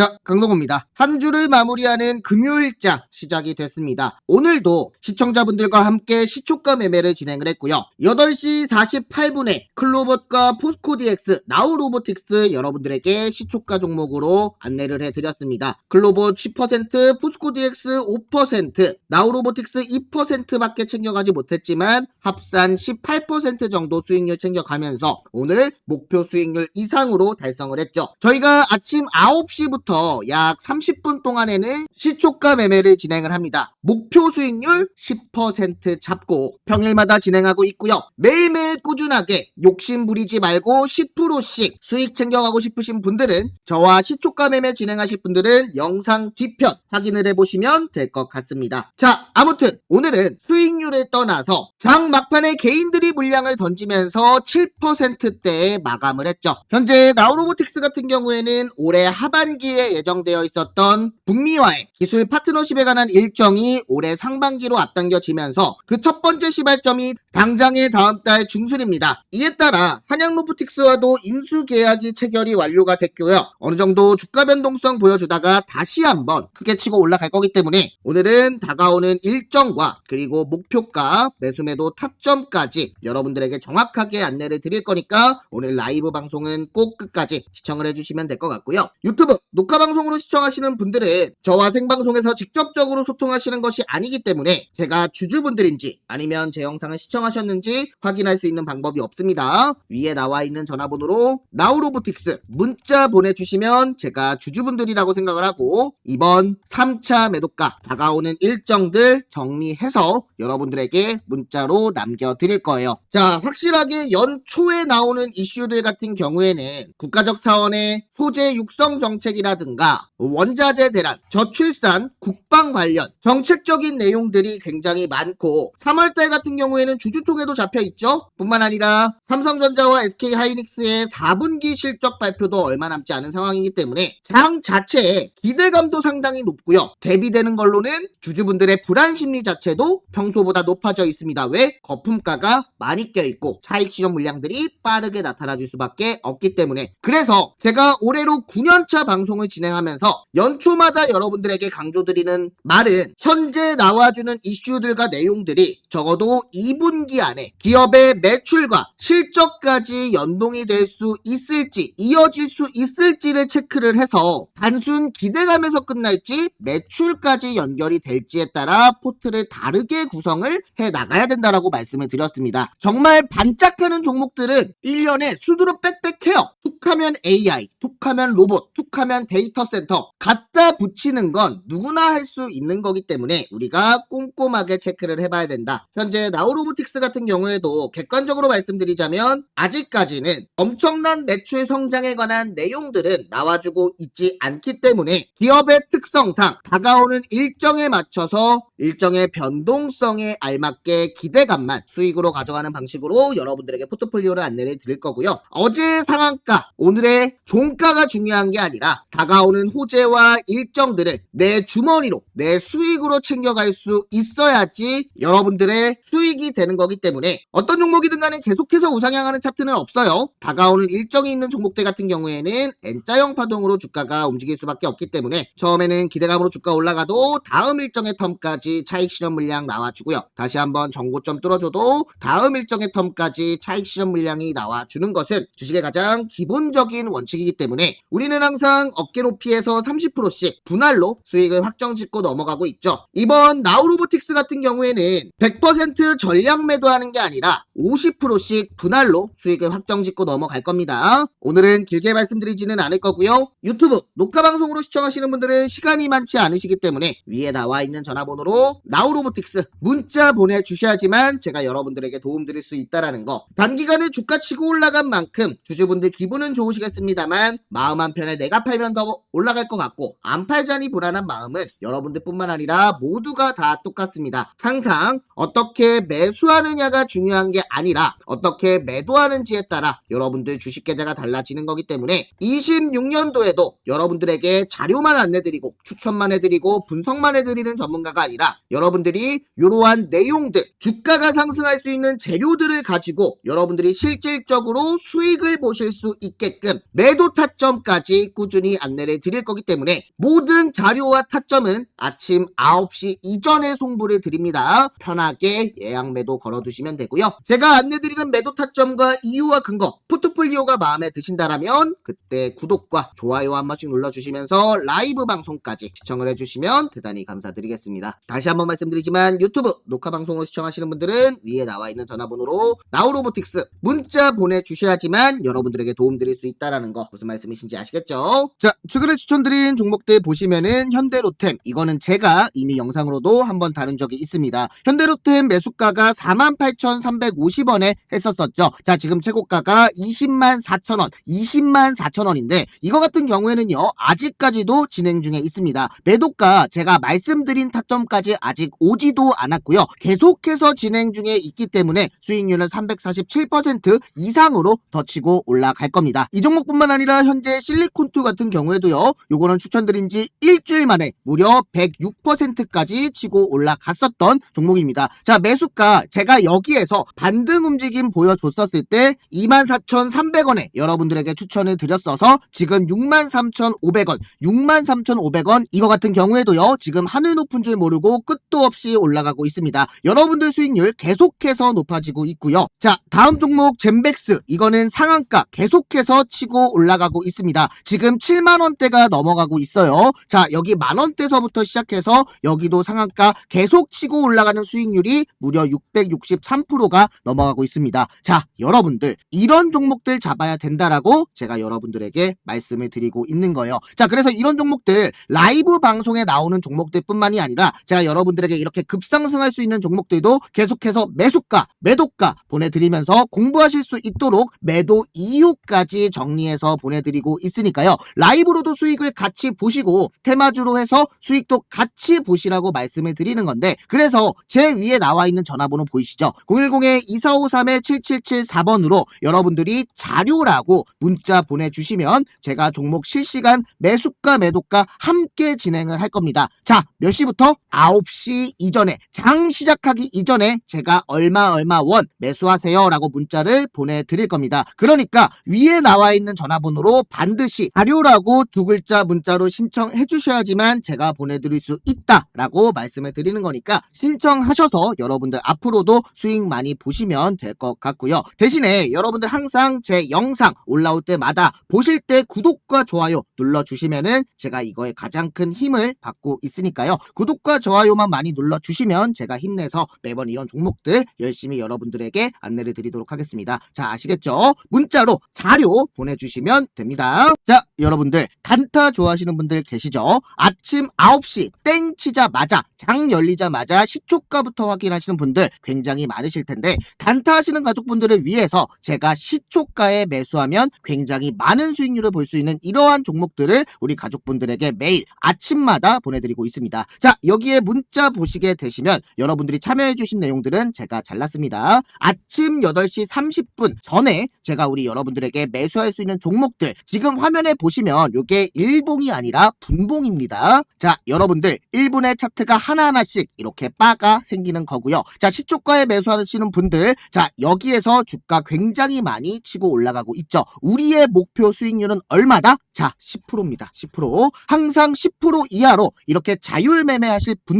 자, 강동호입니다. 한 주를 마무리하는 금요일장 시작이 됐습니다. 오늘도 시청자분들과 함께 시초가 매매를 진행을 했고요. 8시 48분에 클로봇과 포스코DX, 나우로보틱스 여러분들에게 시초가 종목으로 안내를 해드렸습니다. 클로봇 10%, 포스코DX 5%, 나우로보틱스 2%밖에 챙겨가지 못했지만 합산 18% 정도 수익률 챙겨가면서 오늘 목표 수익률 이상으로 달성을 했죠. 저희가 아침 9시부터 약 30분 동안에는 시초가 매매를 진행을 합니다. 목표 수익률 10% 잡고 평일마다 진행하고 있고요. 매일매일 꾸준하게 욕심 부리지 말고 10%씩 수익 챙겨가고 싶으신 분들은 저와 시초가 매매 진행하실 분들은 영상 뒤편 확인을 해보시면 될 것 같습니다. 자, 아무튼 오늘은 수익률을 떠나서 장 막판에 개인들이 물량을 던지면서 7%대에 마감을 했죠. 현재 나우로보틱스 같은 경우에는 올해 하반기에 예정되어 있었던 북미와의 기술 파트너십에 관한 일정이 올해 상반기로 앞당겨지면서 그 첫 번째 시발점이 당장의 다음 달 중순입니다. 이에 따라 한양로보틱스와도 인수 계약이 체결이 완료가 됐고요. 어느 정도 주가 변동성 보여주다가 다시 한번 크게 치고 올라갈 거기 때문에 오늘은 다가오는 일정과 그리고 목표가 매수매도 타점까지 여러분들에게 정확하게 안내를 드릴 거니까 오늘 라이브 방송은 꼭 끝까지 시청을 해주시면 될 것 같고요. 유튜브 녹화 방송으로 시청하시는 분들은 저와 생방송에서 직접적으로 소통하시는 것이 아니기 때문에 제가 주주분들인지 아니면 제 영상을 시청 하셨는지 확인할 수 있는 방법이 없습니다. 위에 나와 있는 전화번호로 나우로보틱스 문자 보내주시면 제가 주주분들이라고 생각을 하고 이번 3차 매도가 다가오는 일정들 정리해서 여러분들에게 문자로 남겨드릴 거예요. 자, 확실하게 연초에 나오는 이슈들 같은 경우에는 국가적 차원의 소재 육성 정책이라든가 원자재 대란, 저출산, 국방 관련 정책적인 내용들이 굉장히 많고 3월달 같은 경우에는 주 주총회도 잡혀 있죠. 뿐만 아니라 삼성전자와 SK 하이닉스의 4분기 실적 발표도 얼마 남지 않은 상황이기 때문에 장 자체에 기대감도 상당히 높고요. 대비되는 걸로는 주주분들의 불안 심리 자체도 평소보다 높아져 있습니다. 왜? 거품가가 많이 껴있고 차익 실현 물량들이 빠르게 나타나줄 수밖에 없기 때문에 그래서 제가 올해로 9년차 방송을 진행하면서 연초마다 여러분들에게 강조드리는 말은 현재 나와주는 이슈들과 내용들이 적어도 2분 기 안에 기업의 매출과 실적까지 연동이 될 수 있을지 이어질 수 있을지를 체크를 해서 단순 기대감에서 끝날지 매출까지 연결이 될지에 따라 포트를 다르게 구성을 해 나가야 된다라고 말씀을 드렸습니다. 정말 반짝하는 종목들은 1년에 수두로 빽빽해요. 툭하면 AI, 툭하면 로봇, 툭하면 데이터 센터 갖다 붙이는 건 누구나 할 수 있는 거기 때문에 우리가 꼼꼼하게 체크를 해봐야 된다. 현재 나우로보틱스 같은 경우에도 객관적으로 말씀드리자면 아직까지는 엄청난 매출 성장에 관한 내용들은 나와주고 있지 않기 때문에 기업의 특성상 다가오는 일정에 맞춰서 일정의 변동성에 알맞게 기대감만 수익으로 가져가는 방식으로 여러분들에게 포트폴리오를 안내를 드릴 거고요. 어제 상한가, 오늘의 종가가 중요한 게 아니라 다가오는 호재와 일정들을 내 주머니로 내 수익으로 챙겨갈 수 있어야지 여러분들의 수익이 되는 거기 때문에 어떤 종목이든 간에 계속해서 우상향하는 차트는 없어요. 다가오는 일정이 있는 종목들 같은 경우에는 N자형 파동으로 주가가 움직일 수밖에 없기 때문에 처음에는 기대감으로 주가 올라가도 다음 일정의 텀까지 차익 실현 물량 나와주고요. 다시 한번 정고점 뚫어줘도 다음 일정의 텀까지 차익 실현 물량이 나와주는 것은 주식의 가장 기본적인 원칙이기 때문에 우리는 항상 어깨 높이에서 30%씩 분할로 수익을 확정 짓고 넘어가고 있죠. 이번 나우로보틱스 같은 경우에는 100% 전량 매도하는 게 아니라 50%씩 분할로 수익을 확정 짓고 넘어갈 겁니다. 오늘은 길게 말씀드리지는 않을 거고요. 유튜브 녹화 방송으로 시청하시는 분들은 시간이 많지 않으시기 때문에 위에 나와 있는 전화번호 로 나우로보틱스 문자 보내주셔야지만 제가 여러분들에게 도움드릴 수 있다라는 거. 단기간에 주가 치고 올라간 만큼 주주분들 기분은 좋으시겠습니다만 마음 한편에 내가 팔면 더 올라갈 것 같고 안 팔자니 불안한 마음은 여러분들뿐만 아니라 모두가 다 똑같습니다. 항상 어떻게 매수하느냐가 중요한 게 아니라 어떻게 매도하는지에 따라 여러분들 주식 계좌가 달라지는 거기 때문에 26년도에도 여러분들에게 자료만 안내드리고 추천만 해드리고 분석만 해드리는 전문가가 아니라 여러분들이 이러한 내용들, 주가가 상승할 수 있는 재료들을 가지고 여러분들이 실질적으로 수익을 보실 수 있게끔 매도 타점까지 꾸준히 안내를 드릴 거기 때문에 모든 자료와 타점은 아침 9시 이전에 송부를 드립니다. 편하게 예약 매도 걸어두시면 되고요. 제가 안내드리는 매도 타점과 이유와 근거, 포트폴리오가 마음에 드신다라면 그때 구독과 좋아요 한 번씩 눌러주시면서 라이브 방송까지 시청을 해주시면 대단히 감사드리겠습니다. 다시 한번 말씀드리지만 유튜브 녹화 방송으로 시청하시는 분들은 위에 나와 있는 전화번호로 나우로보틱스 문자 보내주셔야지만 여러분들에게 도움드릴 수 있다라는 거 무슨 말씀이신지 아시겠죠? 자 최근에 추천드린 종목들 보시면은 현대로템 이거는 제가 이미 영상으로도 한번 다룬 적이 있습니다. 현대로템 매수가가 48,350원에 했었었죠. 자 지금 최고가가 20만 4천원 20만 4천원인데 이거 같은 경우에는요 아직까지도 진행 중에 있습니다. 매도가 제가 말씀드린 타점까지 아직 오지도 않았고요. 계속해서 진행 중에 있기 때문에 수익률은 347% 이상으로 더 치고 올라갈 겁니다. 이 종목뿐만 아니라 현재 실리콘투 같은 경우에도요. 요거는 추천드린 지 일주일 만에 무려 106%까지 치고 올라갔었던 종목입니다. 자, 매수가 제가 여기에서 반등 움직임 보여줬었을 때 24,300원에 여러분들에게 추천을 드렸어서 지금 63,500원, 63,500원 이거 같은 경우에도요. 지금 하늘 높은 줄 모르고 끝도 없이 올라가고 있습니다. 여러분들 수익률 계속해서 높아지고 있고요. 자, 다음 종목 젠백스 이거는 상한가 계속해서 치고 올라가고 있습니다. 지금 7만 원대가 넘어가고 있어요. 자, 여기 만 원대서부터 시작해서 여기도 상한가 계속 치고 올라가는 수익률이 무려 663%가 넘어가고 있습니다. 자, 여러분들 이런 종목들 잡아야 된다라고 제가 여러분들에게 말씀을 드리고 있는 거예요. 자, 그래서 이런 종목들 라이브 방송에 나오는 종목들뿐만이 아니라 제가 여러분들에게 이렇게 급상승할 수 있는 종목들도 계속해서 매수가, 매도가 보내드리면서 공부하실 수 있도록 매도 이유까지 정리해서 보내드리고 있으니까요. 라이브로도 수익을 같이 보시고 테마주로 해서 수익도 같이 보시라고 말씀을 드리는 건데 그래서 제 위에 나와 있는 전화번호 보이시죠? 010-2453-7774번으로 여러분들이 자료라고 문자 보내주시면 제가 종목 실시간 매수가 매도가 함께 진행을 할 겁니다. 자, 몇 시부터? 9시 이전에 장 시작하기 이전에 제가 얼마 얼마 원 매수하세요 라고 문자를 보내드릴 겁니다. 그러니까 위에 나와 있는 전화번호로 반드시 자료라고 두 글자 문자로 신청해 주셔야지만 제가 보내드릴 수 있다 라고 말씀을 드리는 거니까 신청하셔서 여러분들 앞으로도 수익 많이 보시면 될 것 같고요. 대신에 여러분들 항상 제 영상 올라올 때마다 보실 때 구독과 좋아요 눌러주시면은 제가 이거에 가장 큰 힘을 받고 있으니까요. 구독과 좋아요 만 많이 눌러주시면 제가 힘내서 매번 이런 종목들 열심히 여러분들에게 안내를 드리도록 하겠습니다. 자, 아시겠죠? 문자로 자료 보내주시면 됩니다. 자, 여러분들 단타 좋아하시는 분들 계시죠? 아침 9시 땡 치자마자 장 열리자마자 시초가부터 확인하시는 분들 굉장히 많으실 텐데 단타 하시는 가족분들을 위해서 제가 시초가에 매수하면 굉장히 많은 수익률을 볼 수 있는 이러한 종목들을 우리 가족분들에게 매일 아침마다 보내드리고 있습니다. 자, 여기에 문자 보시게 되시면 여러분들이 참여해주신 내용들은 제가 잘랐습니다. 아침 8시 30분 전에 제가 우리 여러분들에게 매수할 수 있는 종목들 지금 화면에 보시면 이게 일봉이 아니라 분봉입니다. 자, 여러분들 1분의 차트가 하나하나씩 이렇게 바가 생기는 거고요. 자, 시초가에 매수하시는 분들 자, 여기에서 주가 굉장히 많이 치고 올라가고 있죠. 우리의 목표 수익률은 얼마다? 자, 10%입니다. 10%. 항상 10% 이하로 이렇게 자율 매매하실 분들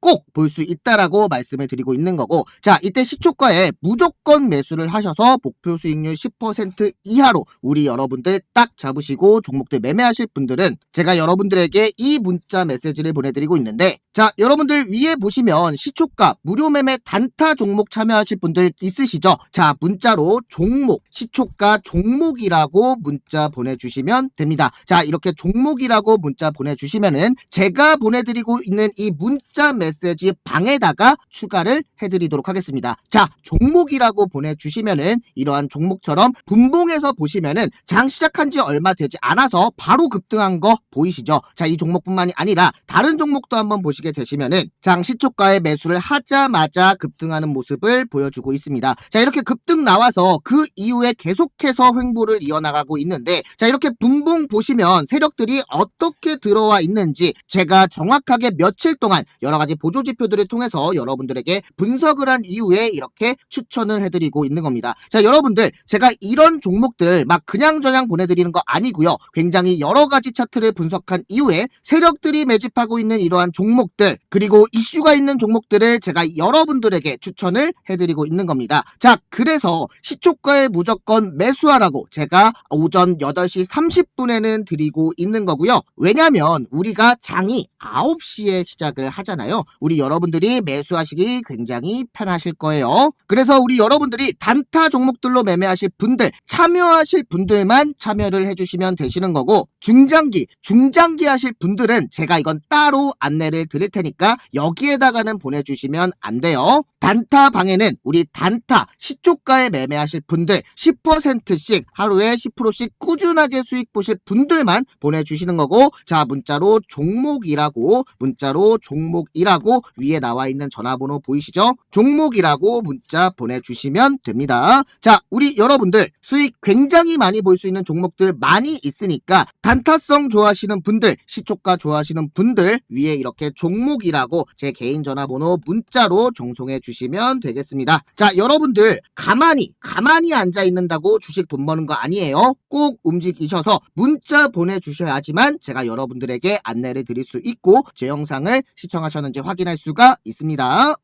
꼭 볼 수 있다라고 말씀을 드리고 있는 거고 자 이때 시초가에 무조건 매수를 하셔서 목표 수익률 10% 이하로 우리 여러분들 딱 잡으시고 종목들 매매하실 분들은 제가 여러분들에게 이 문자 메시지를 보내드리고 있는데 자 여러분들 위에 보시면 시초가 무료 매매 단타 종목 참여하실 분들 있으시죠? 자 문자로 종목 시초가 종목이라고 문자 보내주시면 됩니다. 자 이렇게 종목이라고 문자 보내주시면은 제가 보내드리고 있는 이 문자 메시지 방에다가 추가를 해드리도록 하겠습니다. 자, 종목이라고 보내주시면은 이러한 종목처럼 분봉에서 보시면은 장 시작한 지 얼마 되지 않아서 바로 급등한 거 보이시죠? 자, 이 종목뿐만이 아니라 다른 종목도 한번 보시게 되시면은 장 시초가에 매수를 하자마자 급등하는 모습을 보여주고 있습니다. 자, 이렇게 급등 나와서 그 이후에 계속해서 횡보를 이어나가고 있는데 자, 이렇게 분봉 보시면 세력들이 어떻게 들어와 있는지 제가 정확하게 며칠 동안 여러 가지 보조 지표들을 통해서 여러분들에게 분석을 한 이후에 이렇게 추천을 해드리고 있는 겁니다. 자, 여러분들 제가 이런 종목들 막 그냥저냥 보내드리는 거 아니고요. 굉장히 여러 가지 차트를 분석한 이후에 세력들이 매집하고 있는 이러한 종목들 그리고 이슈가 있는 종목들을 제가 여러분들에게 추천을 해드리고 있는 겁니다. 자, 그래서 시초가에 무조건 매수하라고 제가 오전 8시 30분에는 드리고 있는 거고요. 왜냐면 우리가 장이 9시에 시작을 하잖아요. 우리 여러분들이 매수하시기 굉장히 편하실 거예요. 그래서 우리 여러분들이 단타 종목들로 매매하실 분들, 참여하실 분들만 참여를 해주시면 되시는 거고, 중장기, 중장기 하실 분들은 제가 이건 따로 안내를 드릴 테니까 여기에다가는 보내주시면 안 돼요. 단타 방에는 우리 단타 시초가에 매매하실 분들 10%씩 하루에 10%씩 꾸준하게 수익 보실 분들만 보내주시는 거고 자 문자로 종목이라고 문자로 종목이라 고 위에 나와 있는 전화번호 보이시죠? 종목이라고 문자 보내주시면 됩니다. 자 우리 여러분들 수익 굉장히 많이 볼 수 있는 종목들 많이 있으니까 단타성 좋아하시는 분들 시초가 좋아하시는 분들 위에 이렇게 종목이라고 제 개인 전화번호 문자로 정송해 주시면 되겠습니다. 자 여러분들 가만히 가만히 앉아 있는다고 주식 돈 버는 거 아니에요. 꼭 움직이셔서 문자 보내 주셔야지만 제가 여러분들에게 안내를 드릴 수 있고 제 영상을 시청하셨는지 확인할 수가 있습니다.